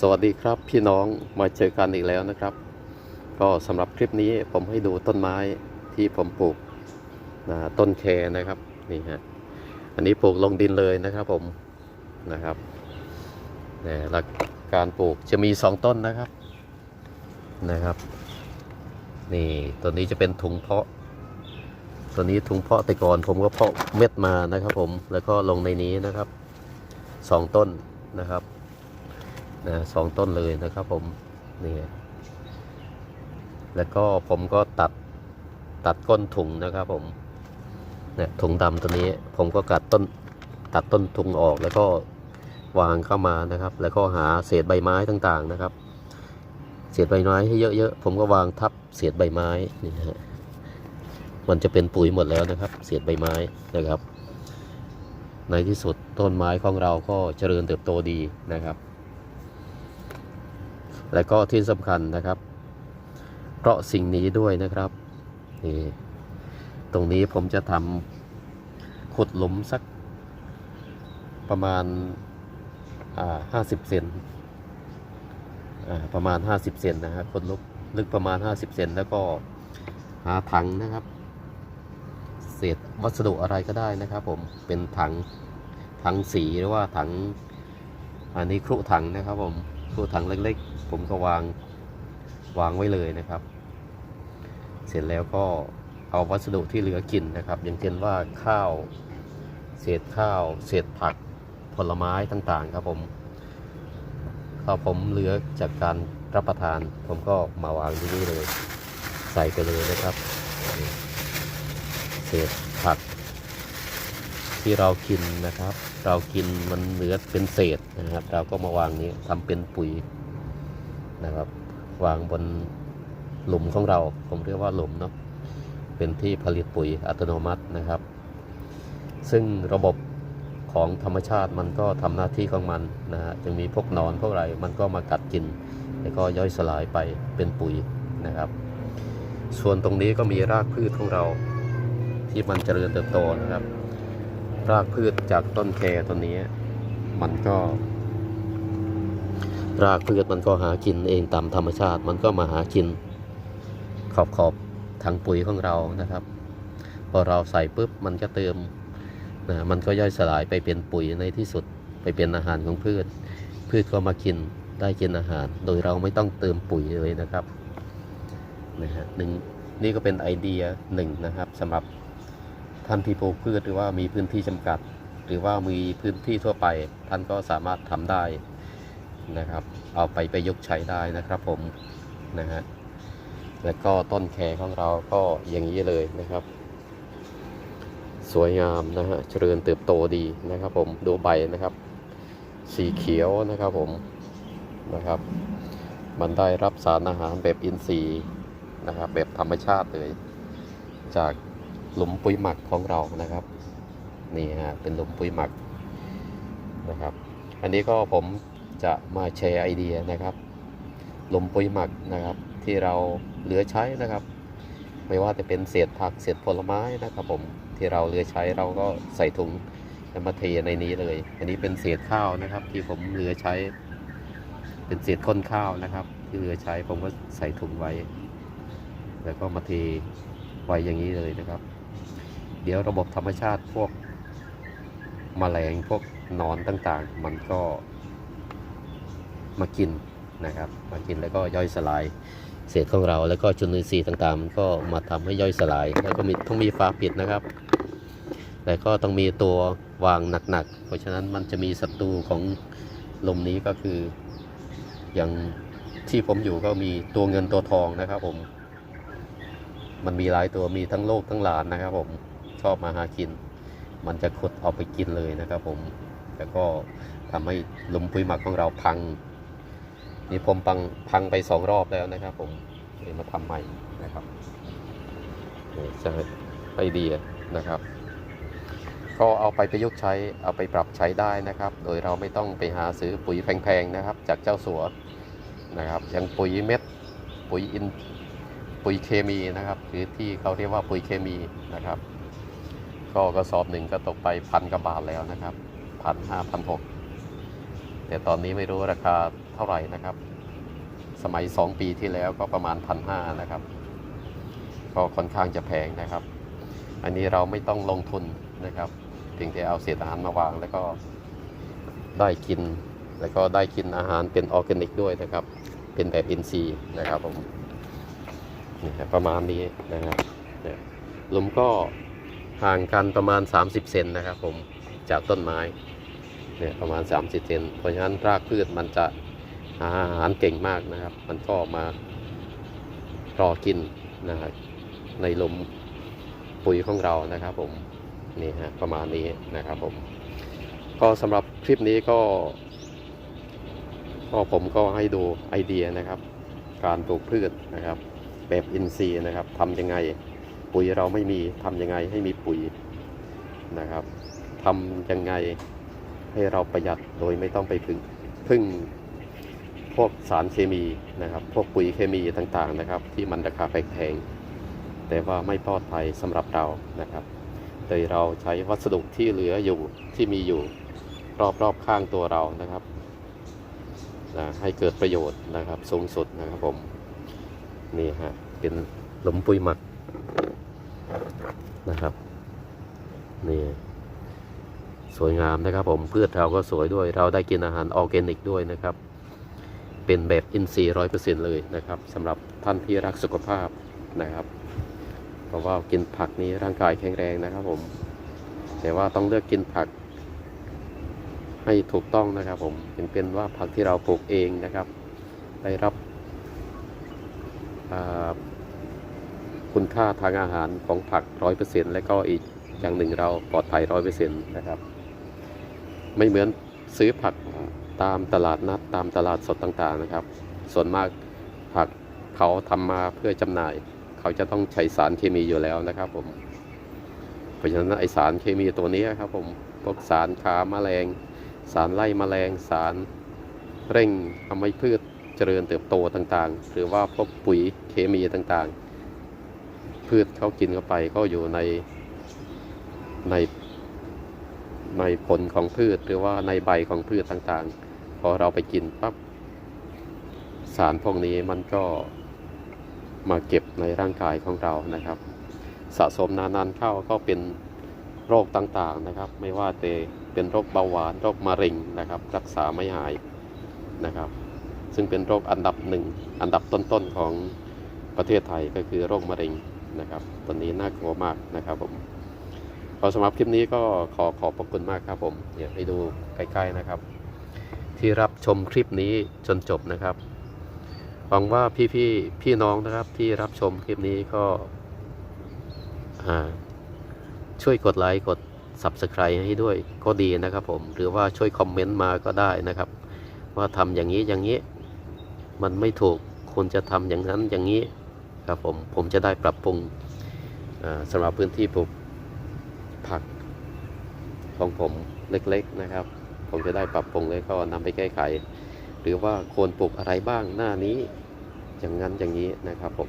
สวัสดีครับพี่น้องมาเจอกันอีกแล้วนะครับ ก็สำหรับคลิปนี้ผมให้ดูต้นไม้ที่ผมปลูกนะต้นแคนะครับนี่ฮะอันนี้ปลูกลงดินเลยนะครับผมนะครับนี่หลักการปลูกจะมีสองต้นนะครับนะครับนี่ตัวนี้จะเป็นถุงเพาะ ตัวนี้ถุงเพาะแต่ก่อนผมก็เพาะเม็ดมานะครับผมแล้วก็ลงในนี้นะครับสองต้นนะครับ นะสองต้นเลยนะครับผมนี่แล้วก็ผมก็ตัดตัดก้นถุงนะครับผมเนี่ยถุงดำตัวนี้ผมก็กัดต้นตัดต้นถุงออกแล้วก็วางเข้ามานะครับ แล้วก็หาเศษใบไม้ต่างๆนะครับ เศษใบไม้ให้เยอะๆผมก็วางทับเศษใบไม้นี่ฮะมันจะเป็นปุ๋ยหมดแล้วนะครับ เศษใบไม้นะครับ ในที่สุดต้นไม้ของเราก็เจริญเติบโตดีนะครับ และก็ที่สำคัญนะครับเพราะสิ่งนี้ด้วยนะครับนี่ตรงนี้ผมจะทำขุดหลุมสักประมาณห้าสิบเซนประมาณ 50 เซนนะครับขุดลึกลึกประมาณ 50 เซนแล้วก็หาถังนะครับ เศษวัสดุอะไรก็ได้นะครับ ผมเป็นถังถังสีหรือว่าถังอันนี้ครุถังนะครับผม ครุถังเล็กๆ ผมก็วางวางไว้เลยนะครับ เสร็จแล้วก็เอาวัสดุที่เหลือกินนะครับ อย่างเช่นว่าข้าว เศษข้าว เศษผักผลไม้ต่างๆ ครับผมถ้าผมเหลือจากการรับประทาน ผมก็มาวางที่นี่เลย ใส่ไปเลยนะครับ เศษผัก ที่เรากินนะครับ เรากินมันเหลือเป็นเศษนะครับ เราก็มาวางนี้ทำเป็นปุ๋ยนะครับ วางบนหลุมของเรา ผมเรียกว่าหลุมเนาะเป็นที่ผลิตปุ๋ยอัตโนมัตินะครับ ซึ่งระบบของธรรมชาติมันก็ทำหน้าที่ของมันนะฮะยังมีพวกหนอนพวกอะไรมันก็มากัดกิน แล้วก็ย่อยสลายไปเป็นปุ๋ยนะครับ ส่วนตรงนี้ก็มีรากพืชของเราที่มันเจริญเติบโตนะครับ รากพืชจากต้นแคต้นนี้ มันก็ รากพืชมันก็หากินเองตามธรรมชาติ มันก็มาหากิน ขอบขอบถังปุ๋ยของเรานะครับ พอเราใส่ปุ๊บมันก็เติมนะมันก็ย่อยสลายไปเป็นปุ๋ยในที่สุดไปเป็นอาหารของพืช พืชก็มากินได้กินอาหาร โดยเราไม่ต้องเติมปุ๋ยเลยนะครับนะฮะหนึ่งนี่ก็เป็นไอเดียหนึ่งนะครับสำหรับ ท่านที่ปลูกพืชหรือว่ามีพื้นที่จำกัด หรือว่ามีพื้นที่ทั่วไป ท่านก็สามารถทำได้นะครับ เอาไปประยุกต์ใช้ได้นะครับผมนะฮะแล้วก็ต้นแคของเราก็อย่างนี้เลยนะครับ สวยงามนะฮะเจริญเติบโตดีนะครับ ผมดูใบนะครับ สีเขียวนะครับผมนะครับ มันได้รับสารอาหารแบบอินทรีย์นะครับแบบธรรมชาติเลย จาก หลุมปุ๋ยหมักของเรานะครับนี่ฮะเป็นหลุมปุ๋ยหมักนะครับ อันนี้ก็ผมจะมาแชร์ไอเดียนะครับ หลุมปุ๋ยหมักนะครับที่เราเหลือใช้นะครับ ไม่ว่าจะเป็นเศษผักเศษผลไม้นะครับ ผมที่เราเหลือใช้เราก็ใส่ถุงแล้วมาเทในนี้เลย อันนี้เป็นเศษข้าวนะครับ ที่ผมเหลือใช้ เป็นเศษข้นข้าวนะครับ ที่เหลือใช้ผมก็ใส่ถุงไว้ แล้วก็มาเทไว้อย่างนี้เลยนะครับ เดี๋ยวระบบธรรมชาติพวกมแมลงพวกนอนต่างๆ มันก็มากินนะครับ มากินแล้วก็ย่อยสลายเศษของเราแล้วก็จุลินทรีย์ต่างๆ มันก็มาทำให้ย่อยสลาย แล้วก็มีต้องมีฝาปิดนะครับแต่ก็ต้องมีตัววางหนักๆ เพราะฉะนั้นมันจะมีศัตรูของลมนี้ก็คืออย่างที่ผมอยู่ก็มีตัวเงินตัวทองนะครับผม มันมีหลายตัวมีทั้งโลกทั้งหลานนะครับผม อบมาหากิน มันจะขดเอาไปกินเลยนะครับผมแล้วก็ทำให้หลุมปุ๋ยหมักของเราพังนี่ผมพังพังไปสองรอบแล้วนะครับ ผมเลยมาทำใหม่นะครับนี่จะไอเดียนะครับ ก็เอาไปประยุกต์ใช้เอาไปปรับใช้ได้นะครับ โดยเราไม่ต้องไปหาซื้อปุ๋ยแพงๆนะครับ จากเจ้าสัวนะครับอย่างปุ๋ยเม็ดปุ๋ยอินปุ๋ยเคมีนะครับ หรือที่เขาเรียกว่าปุ๋ยเคมีนะครับ ก็กระสอบหนึ่งก็ตกไปพันกว่าบาทแล้วนะครับพันห้าพันหกแต่ตอนนี้ไม่รู้ราคาเท่าไหร่นะครับ สมัย 2 ปีที่แล้วก็ประมาณพันห้านะครับ ก็ค่อนข้างจะแพงนะครับ อันนี้เราไม่ต้องลงทุนนะครับเพียงแต่เอาเศษอาหารมาวางแล้วก็ได้กิน แล้วก็ได้กินอาหารเป็นออร์แกนิกด้วยนะครับ เป็นแบบอินทรีย์นะครับผมประมาณนี้นะครับเนี่ยลุมก็ ห่างกันประมาณ 30 เซนนะครับผมจากต้นไม้เนี่ยประมาณ 30 เซนเพราะฉะนั้นรากพืชมันจะหาอาหารเก่งมากนะครับ มันก็มารอกินนะครับในลมปุ๋ยของเรานะครับผมนี่ฮะประมาณนี้นะครับผมก็สำหรับคลิปนี้ก็ก็ผมก็ให้ดูไอเดียนะครับ การปลูกพืชนะครับ แบบอินทรีย์นะครับทำยังไง ปุ๋ยเราไม่มีทำยังไงให้มีปุ๋ยนะครับทำยังไงให้เราประหยัดโดยไม่ต้องไปพึ่งพึ่งพวกสารเคมีนะครับ พวกปุ๋ยเคมีต่างๆนะครับ ที่มันราคาแพงแต่ว่าไม่ปลอดภัยสำหรับเรานะครับ โดยเราใช้วัสดุที่เหลืออยู่ที่มีอยู่รอบๆข้างตัวเรานะครับนะให้เกิดประโยชน์นะครับสูงสุดนะครับผม นี่ฮะเป็นหลุมปุ๋ยหมัก นะครับ นี่ สวยงามนะครับผมพืชเราก็สวยด้วย เราได้กินอาหารออร์แกนิกด้วยนะครับ เป็นแบบอินทรีย์ร้อยเปอร์เซ็นต์เลยนะครับสำหรับท่านที่รักสุขภาพนะครับ เพราะว่ากินผักนี้ร่างกายแข็งแรงนะครับผม แต่ว่าต้องเลือกกินผักให้ถูกต้องนะครับผมเป็นเป็นว่าผักที่เราปลูกเองนะครับ ได้รับ คุณค่าทางอาหารของผักร้อยเปอร์เซ็นต์และก็อีกอย่างหนึ่งเราปลอดภัยร้อยเปอร์เซ็นต์นะครับ ไม่เหมือนซื้อผักตามตลาดนัดตามตลาดสดต่างๆนะครับ ส่วนมากผักเขาทำมาเพื่อจำหน่าย เขาจะต้องใช้สารเคมีอยู่แล้วนะครับ ผม เพราะฉะนั้นไอสารเคมีตัวนี้ครับ ผมพวกสารคาแมลง สารไล่แมลง สารเร่งทำให้พืชเจริญเติบโตต่างๆ หรือว่าพวกปุ๋ยเคมีต่างๆ พืชเขากินเข้าไปก็อยู่ในในในผลของพืชหรือว่าในใบของพืชต่างๆ พอเราไปกินปั๊บสารพวกนี้มันก็มาเก็บในร่างกายของเรานะครับ สะสมนานๆเข้าก็เป็นโรคต่างๆนะครับ ไม่ว่าจะเป็นโรคเบาหวานโรคมะเร็งนะครับ รักษาไม่หายนะครับ ซึ่งเป็นโรคอันดับหนึ่งอันดับต้นๆของประเทศไทยก็คือโรคมะเร็ง นะครับตอนนี้น่ากลัวมากนะครับผมขอสำหรับคลิปนี้ก็ขอขอบพระคุณมากครับผมเดี๋ยวให้ดูใกล้ๆนะครับ ที่รับชมคลิปนี้จนจบนะครับหวังว่าพี่ๆพี่น้องนะครับที่รับชมคลิปนี้ก็ช่วยกดไลค์กด Subscribe ให้ด้วยก็ดีนะครับผมหรือว่าช่วยคอมเมนต์มาก็ได้นะครับ ว่าทำอย่างนี้อย่างนี้ มันไม่ถูกควรจะทำอย่างนั้นอย่างนี้ ครับผมผมจะได้ปรับปรุงสำหรับพื้นที่ปลูกผักของผมเล็กๆนะครับ ผมจะได้ปรับปรุงแล้วก็นำไปแก้ไข หรือว่าควรปลูกอะไรบ้างหน้านี้อย่างนั้นอย่างนี้นะครับผม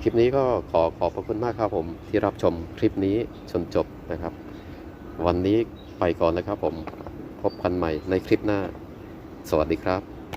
คลิปนี้ก็ขอขอบพระคุณมากครับผมที่รับชมคลิปนี้จนจบนะครับ วันนี้ไปก่อนแล้วครับผมพบกันใหม่ในคลิปหน้า สวัสดีครับ